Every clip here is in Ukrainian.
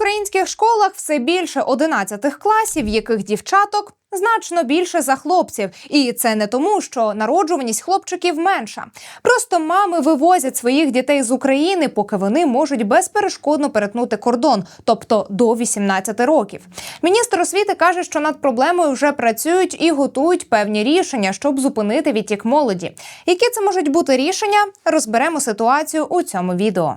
українських школах все більше 11 класів, яких дівчаток значно більше за хлопців, і це не тому, що народжуваність хлопчиків менша. Просто мами вивозять своїх дітей з України, поки вони можуть безперешкодно перетнути кордон, тобто до 18 років. Міністр освіти каже, що над проблемою вже працюють і готують певні рішення, щоб зупинити відтік молоді. Які це можуть бути рішення? Розберемо ситуацію у цьому відео.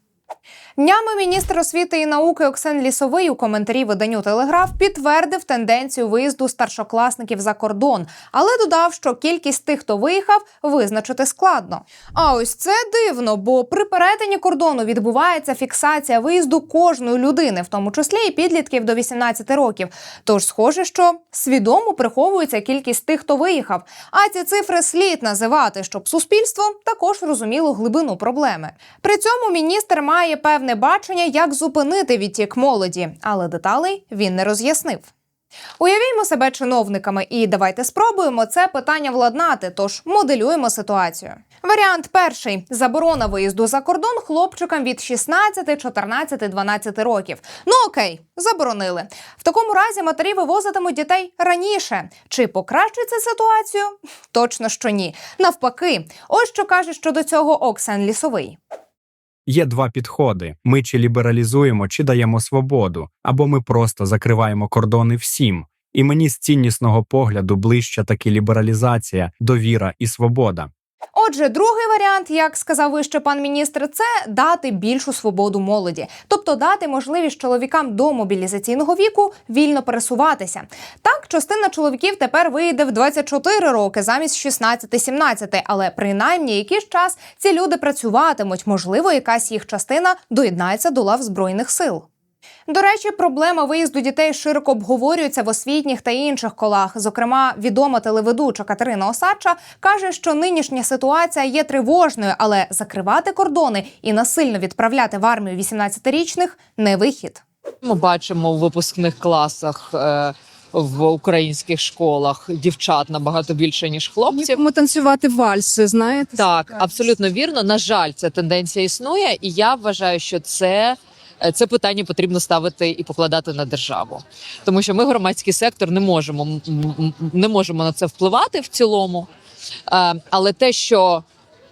Днями міністр освіти і науки Оксен Лісовий у коментарі виданню Телеграф підтвердив тенденцію виїзду старшокласників за кордон, але додав, що кількість тих, хто виїхав, визначити складно. А ось це дивно, бо при перетині кордону відбувається фіксація виїзду кожної людини, в тому числі і підлітків до 18 років. Тож, схоже, що свідомо приховується кількість тих, хто виїхав. А ці цифри слід називати, щоб суспільство також розуміло глибину проблеми. При цьому міністр має певне бачення, як зупинити відтік молоді, але деталей він не роз'яснив. Уявімо себе чиновниками, і давайте спробуємо це питання владнати. Тож моделюємо ситуацію. Варіант перший: заборона виїзду за кордон хлопчикам від 16, 14, 12 років. Ну окей, заборонили. В такому разі матері вивозитимуть дітей раніше. Чи покращиться ситуацію? Точно що ні. Навпаки, ось що каже щодо цього Оксан Лісовий. Є два підходи: ми чи лібералізуємо, чи даємо свободу, або ми просто закриваємо кордони всім. І мені з ціннісного погляду ближча таки лібералізація, довіра і свобода. Отже, другий варіант, як сказав вище пан міністр, це дати більшу свободу молоді, тобто дати можливість чоловікам до мобілізаційного віку вільно пересуватися. Так, частина чоловіків тепер вийде в 24 роки замість 16-17, але принаймні якийсь час ці люди працюватимуть. Можливо, якась їх частина доєднається до лав збройних сил. До речі, проблема виїзду дітей широко обговорюється в освітніх та інших колах. Зокрема, відома телеведуча Катерина Осадча каже, що нинішня ситуація є тривожною, але закривати кордони і насильно відправляти в армію 18-річних – не вихід. Ми бачимо у випускних класах е, в українських школах дівчат набагато більше ніж хлопців. Ми танцювати вальси, знаєте? Так, абсолютно вірно. На жаль, ця тенденція існує, і я вважаю, що це. Е, Це питання потрібно ставити і покладати на державу, тому що ми громадський сектор не можемо не можемо на це впливати в цілому. Е, Але те, що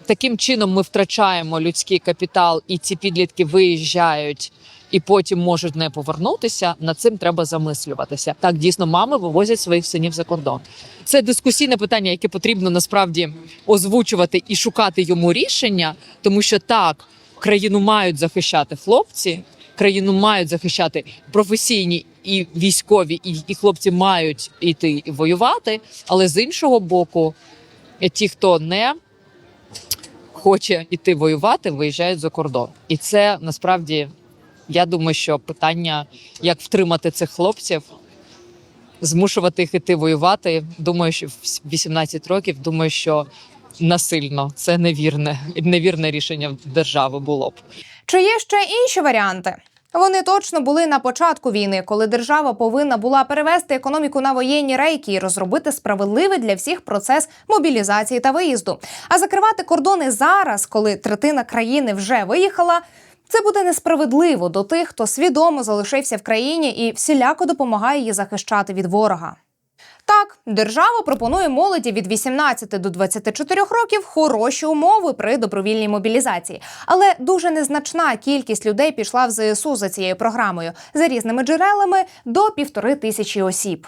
таким чином ми втрачаємо людський капітал, і ці підлітки виїжджають і потім можуть не повернутися. Над цим треба замислюватися. Так дійсно мами вивозять своїх синів за кордон. Це дискусійне питання, яке потрібно насправді озвучувати і шукати йому рішення, тому що так країну мають захищати хлопці, країну мають захищати професійні і військові, і, і хлопці мають іти воювати. Але з іншого боку, ті, хто не хоче іти воювати, виїжджають за кордон. І це насправді я думаю, що питання, як втримати цих хлопців, змушувати їх іти воювати. Думаю, що в 18 років, думаю, що насильно це невірне, невірне рішення держави було б. Чи є ще інші варіанти? Вони точно були на початку війни, коли держава повинна була перевести економіку на воєнні рейки і розробити справедливий для всіх процес мобілізації та виїзду. А закривати кордони зараз, коли третина країни вже виїхала. Це буде несправедливо до тих, хто свідомо залишився в країні і всіляко допомагає її захищати від ворога. Так, держава пропонує молоді від 18 до 24 років хороші умови при добровільній мобілізації, але дуже незначна кількість людей пішла в ЗСУ за цією програмою за різними джерелами до півтори тисячі осіб.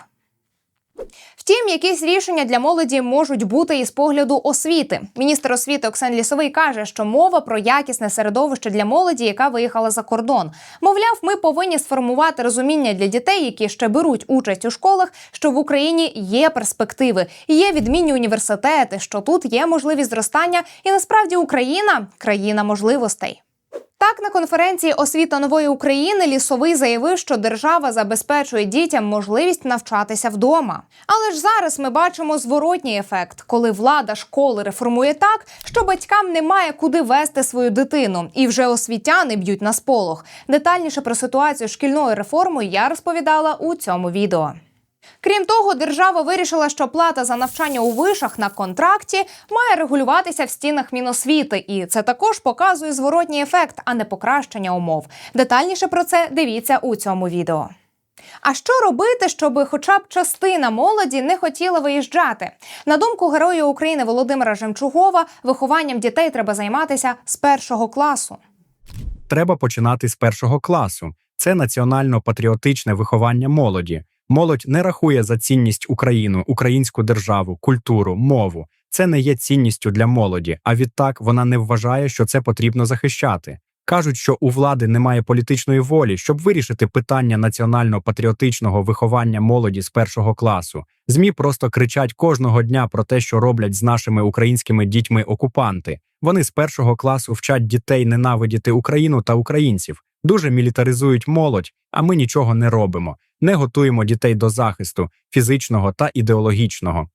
Втім, якісь рішення для молоді можуть бути і з погляду освіти. Міністр освіти Оксан Лісовий каже, що мова про якісне середовище для молоді, яка виїхала за кордон. Мовляв, ми повинні сформувати розуміння для дітей, які ще беруть участь у школах, що в Україні є перспективи, є відмінні університети, що тут є можливість зростання, і насправді Україна країна можливостей. Так, на конференції освіта нової України лісовий заявив, що держава забезпечує дітям можливість навчатися вдома. Але ж зараз ми бачимо зворотній ефект, коли влада школи реформує так, що батькам немає куди вести свою дитину, і вже освітяни б'ють на сполох. Детальніше про ситуацію з шкільною реформою я розповідала у цьому відео. Крім того, держава вирішила, що плата за навчання у вишах на контракті має регулюватися в стінах Міносвіти, і це також показує зворотній ефект, а не покращення умов. Детальніше про це дивіться у цьому відео. А що робити, щоб хоча б частина молоді не хотіла виїжджати? На думку героя України Володимира Жемчугова, вихованням дітей треба займатися з першого класу. Треба починати з першого класу. Це національно-патріотичне виховання молоді. Молодь не рахує за цінність Україну, українську державу, культуру, мову. Це не є цінністю для молоді, а відтак вона не вважає, що це потрібно захищати. Кажуть, що у влади немає політичної волі, щоб вирішити питання національно-патріотичного виховання молоді з першого класу. ЗМІ просто кричать кожного дня про те, що роблять з нашими українськими дітьми окупанти. Вони з першого класу вчать дітей ненавидіти Україну та українців, дуже мілітаризують молодь, а ми нічого не робимо. Не готуємо дітей до захисту фізичного та ідеологічного.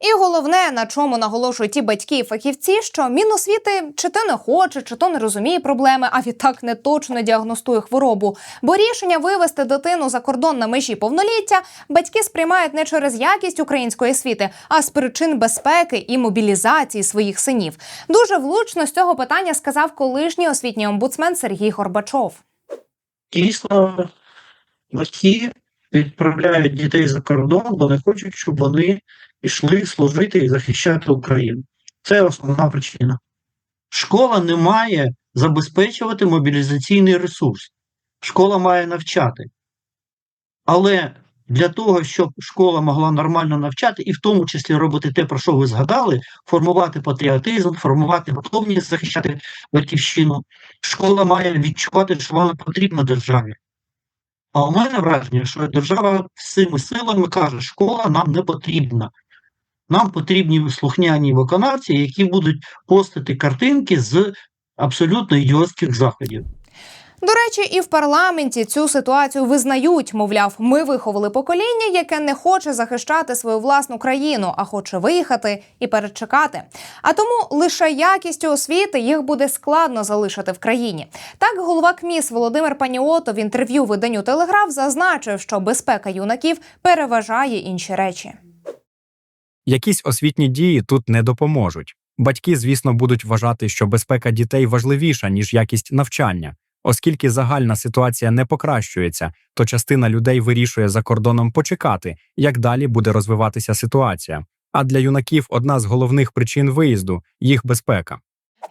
І головне, на чому наголошують ті батьки і фахівці, що Міносвіти чи то не хоче, чи то не розуміє проблеми, а відтак не точно діагностує хворобу. Бо рішення вивести дитину за кордон на межі повноліття батьки сприймають не через якість української освіти, а з причин безпеки і мобілізації своїх синів. Дуже влучно з цього питання сказав колишній освітній омбудсмен Сергій Горбачов. дійсно батьки відправляють дітей за кордон, бо не хочуть, щоб вони йшли служити і захищати Україну. Це основна причина. Школа не має забезпечувати мобілізаційний ресурс. Школа має навчати. Але для того, щоб школа могла нормально навчати, і в тому числі робити те, про що ви згадали, формувати патріотизм, формувати готовність захищати батьківщину, школа має відчувати, що вона потрібна державі. А у мене враження, що держава всіми силами каже, школа нам не потрібна. Нам потрібні слухняні виконавці, які будуть постити картинки з абсолютно ідіотських заходів. До речі, і в парламенті цю ситуацію визнають. Мовляв, ми виховали покоління, яке не хоче захищати свою власну країну, а хоче виїхати і перечекати. А тому лише якістю освіти їх буде складно залишити в країні. Так, голова КМІС Володимир Паніото в інтерв'ю виданню Телеграф зазначив, що безпека юнаків переважає інші речі. Якісь освітні дії тут не допоможуть. Батьки, звісно, будуть вважати, що безпека дітей важливіша, ніж якість навчання. Оскільки загальна ситуація не покращується, то частина людей вирішує за кордоном почекати, як далі буде розвиватися ситуація. А для юнаків одна з головних причин виїзду їх безпека.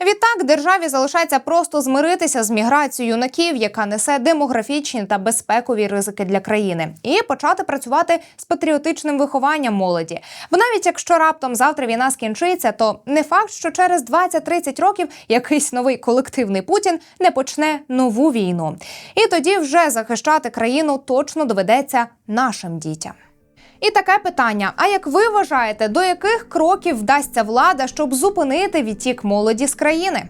Відтак державі залишається просто змиритися з міграцією юнаків, яка несе демографічні та безпекові ризики для країни, і почати працювати з патріотичним вихованням молоді. Бо навіть якщо раптом завтра війна скінчиться, то не факт, що через 20-30 років якийсь новий колективний Путін не почне нову війну. І тоді вже захищати країну точно доведеться нашим дітям. І таке питання: а як ви вважаєте, до яких кроків вдасться влада, щоб зупинити відтік молоді з країни?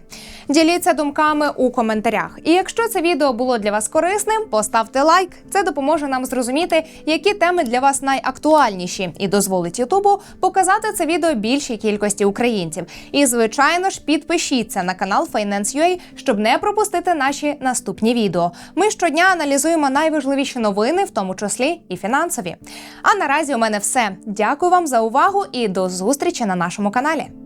Діліться думками у коментарях. І якщо це відео було для вас корисним, поставте лайк. Це допоможе нам зрозуміти, які теми для вас найактуальніші, і дозволить Ютубу показати це відео більшій кількості українців. І звичайно ж, підпишіться на канал Finance.ua, щоб не пропустити наші наступні відео. Ми щодня аналізуємо найважливіші новини, в тому числі і фінансові. А наразі у мене все. Дякую вам за увагу і до зустрічі на нашому каналі.